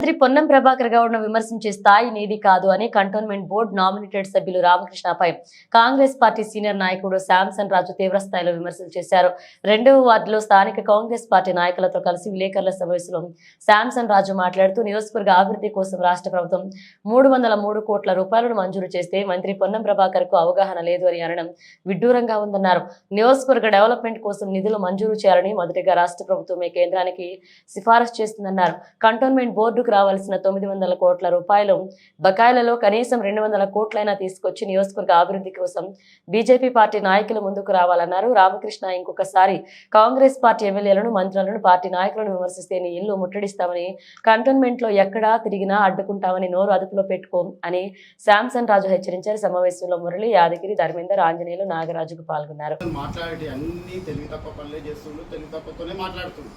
మంత్రి పొన్నం ప్రభాకర్ గౌడ్ను విమర్శించే స్థాయి నీది కాదు అని కంటోన్మెంట్ బోర్డు నామినేటెడ్ సభ్యులు రామకృష్ణపై కాంగ్రెస్ పార్టీ సీనియర్ నాయకుడు శాంసన్ రాజు తీవ్ర స్థాయిలో విమర్శలు చేశారు. రెండవ వార్డులో స్థానిక కాంగ్రెస్ పార్టీ నాయకులతో కలిసి విలేకరుల సమావేశంలో శాంసన్ రాజు మాట్లాడుతూ నియోజకవర్గ అభివృద్ధి కోసం రాష్ట్ర ప్రభుత్వం మూడు వందల మూడు కోట్ల రూపాయలను మంజూరు చేస్తే మంత్రి పొన్నం ప్రభాకర్కు అవగాహన లేదు అని అనడం విడ్డూరంగా ఉందన్నారు. నియోజకవర్గ డెవలప్మెంట్ కోసం నిధులు మంజూరు చేయాలని మొదటిగా రాష్ట్ర ప్రభుత్వమే కేంద్రానికి సిఫారసు చేస్తుందన్నారు. కంటోన్మెంట్ బోర్డు రావాల్సిన తొమ్మిది వందల కోట్ల రూపాయలు బకాయిలలో కనీసం రెండు వందల కోట్లైనా తీసుకొచ్చి నియోజకవర్గ అభివృద్ధి కోసం బీజేపీ పార్టీ నాయకులు ముందుకు రావాలన్నారు. రామకృష్ణ ఇంకొకసారి కాంగ్రెస్ పార్టీ ఎమ్మెల్యేలను మంత్రులను పార్టీ నాయకులను విమర్శిస్తే నీ ఇల్లు ముట్టడిస్తామని కంటోన్మెంట్లో ఎక్కడా తిరిగినా అడ్డుకుంటామని నోరు అదుపులో పెట్టుకో అని శాంసన్ రాజు హెచ్చరించారు. సమావేశంలో మురళి యాదగిరి ధర్మేందర్ ఆంజనేయులు నాగరాజుకు పాల్గొన్నారు. మాట్లాడేటి అన్ని తెలివి తప్ప పనులే చేస్తుండు తెలివి తప్పతోనే మాట్లాడుతుండు.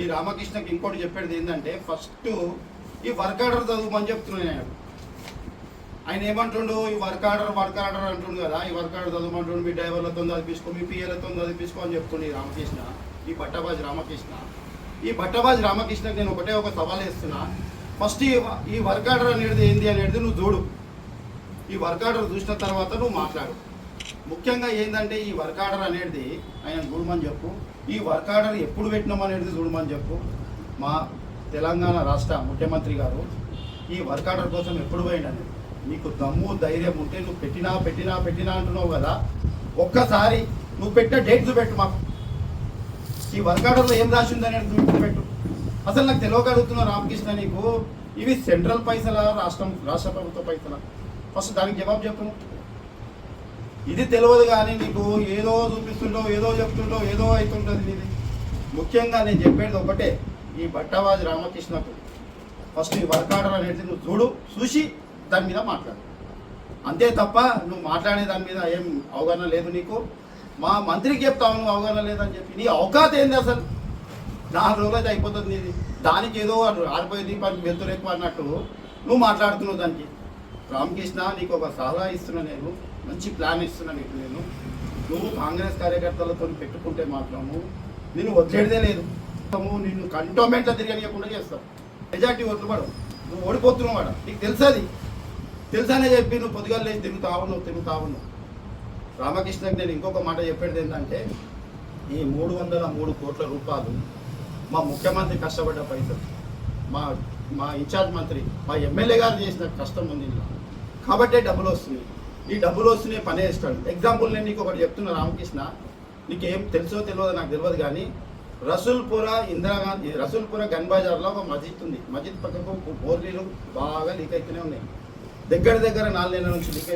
ఈ రామకృష్ణకి ఇంకోటి చెప్పేది ఏంటంటే ఫస్ట్ ఈ వర్క్ ఆర్డర్ చదువుమని చెప్తున్నాను ఆయన. ఆయన ఏమంటుండు? ఈ వర్క్ ఆర్డర్ వర్క్ ఆర్డర్ అంటుండు కదా ఈ వర్క్ ఆర్డర్ చదవమంటుండు మీ డ్రైవర్లతో చదివించుకో మీ పిఎలతో చదివించుకో అని చెప్తుండు ఈ రామకృష్ణ ఈ భట్టబాజ్ రామకృష్ణ. ఈ భట్టబాజ్ రామకృష్ణకి నేను ఒకటే ఒక సవాల్ వేస్తున్నా ఫస్ట్ ఈ ఈ వర్క్ ఆర్డర్ అనేది ఏంది అనేది నువ్వు చూడు. ఈ వర్క్ ఆర్డర్ చూసిన తర్వాత నువ్వు మాట్లాడు. ముఖ్యంగా ఏంటంటే ఈ వర్క్ ఆర్డర్ అనేది ఆయన చూడమని చెప్పు. ఈ వర్క్ ఆర్డర్ ఎప్పుడు పెట్టినాం అనేది చూడమని చెప్పు. మా తెలంగాణ రాష్ట్ర ముఖ్యమంత్రి గారు ఈ వర్క్ ఆర్డర్ కోసం ఎప్పుడు పోయిండు నీకు దమ్ము ధైర్యం ఉంటే నువ్వు పెట్టినా పెట్టినా పెట్టినా అంటున్నావు కదా ఒక్కసారి నువ్వు పెట్టిన డేట్ చూపెట్టు మాకు. ఈ వర్క్ ఆర్డర్లో ఏం రాసిందో ఉంది అనేది చూపెట్టు అసలు నాకు తెలియగలుగుతున్నా రామకృష్ణ నీకు. ఇవి సెంట్రల్ పైసలా రాష్ట్రం రాష్ట్ర ప్రభుత్వ పైసలా? ఫస్ట్ దానికి జవాబు చెప్పు. నువ్వు. ఇది తెలియదు కానీ నీకు ఏదో చూపిస్తుంటావు ఏదో చెప్తుంటావు ఏదో అవుతుంటుంది ఇది ముఖ్యంగా నేను చెప్పేది ఒకటే ఈ బట్టవాజి రామకృష్ణకు ఫస్ట్ ఈ వర్క్ ఆర్డర్ అనేది నువ్వు చూడు చూసి దాని మీద మాట్లాడు. అంతే తప్ప నువ్వు మాట్లాడే దాని మీద ఏం అవగాహన లేదు నీకు. మా మంత్రికి చెప్తావు నువ్వు అవగాహన లేదని చెప్పి. నీ అవకాశం ఏంది అసలు? నాలుగు రోజులు అయితే అయిపోతుంది నీది. దానికి ఏదో అటు ఆరిపోయే దీపానికి వెళ్తురు ఎక్కువ అన్నట్టు నువ్వు మాట్లాడుతున్నావు దానికి. రామకృష్ణ నీకు ఒక సలహా ఇస్తున్నా నేను మంచి ప్లాన్ ఇస్తున్నా నీకు నేను. నువ్వు కాంగ్రెస్ కార్యకర్తలతో పెట్టుకుంటే మాత్రము నిన్ను వదిలేదే లేదు. మొత్తము నిన్ను కంటోమెంట్లో తిరగనియకుండా చేస్తావు మెజార్టీ ఓట్లు పడవు. నువ్వు ఓడిపోతున్నావు వాడ నీకు తెలుసది. తెలుసానే చెప్పి నువ్వు పొద్దుగా లేచి తిరుగుతావు నువ్వు తిరుగుతావు నువ్వు రామకృష్ణకి నేను ఇంకొక మాట చెప్పేది ఏంటంటే ఈ మూడు వందల మూడు కోట్ల రూపాయలు మా ముఖ్యమంత్రి కష్టపడ్డ పైసలు. మా మా ఇన్ఛార్జ్ మంత్రి మా ఎమ్మెల్యే గారు చేసిన కష్టం ఉంది ఇందులో. కాబట్టే డబ్బులు వస్తున్నాయి. ఈ డబ్బులు వస్తున్నాయి పనే ఇస్తాడు ఎగ్జాంపుల్ నేను నీకు ఒకటి చెప్తున్నా రామకృష్ణ. నీకు ఏం తెలుసో తెలియదో నాకు తెలియదు కానీ రసూల్పుర ఇందిరాగాంధీ రసూల్పుర గన్ బజార్లో ఒక మస్జిద్ ఉంది. మస్జిద్ పక్కకు బోర్లీలు బాగా లీక్ అవుతూనే ఉన్నాయి. దగ్గర దగ్గర నాలుగు నెలల నుంచి లీక్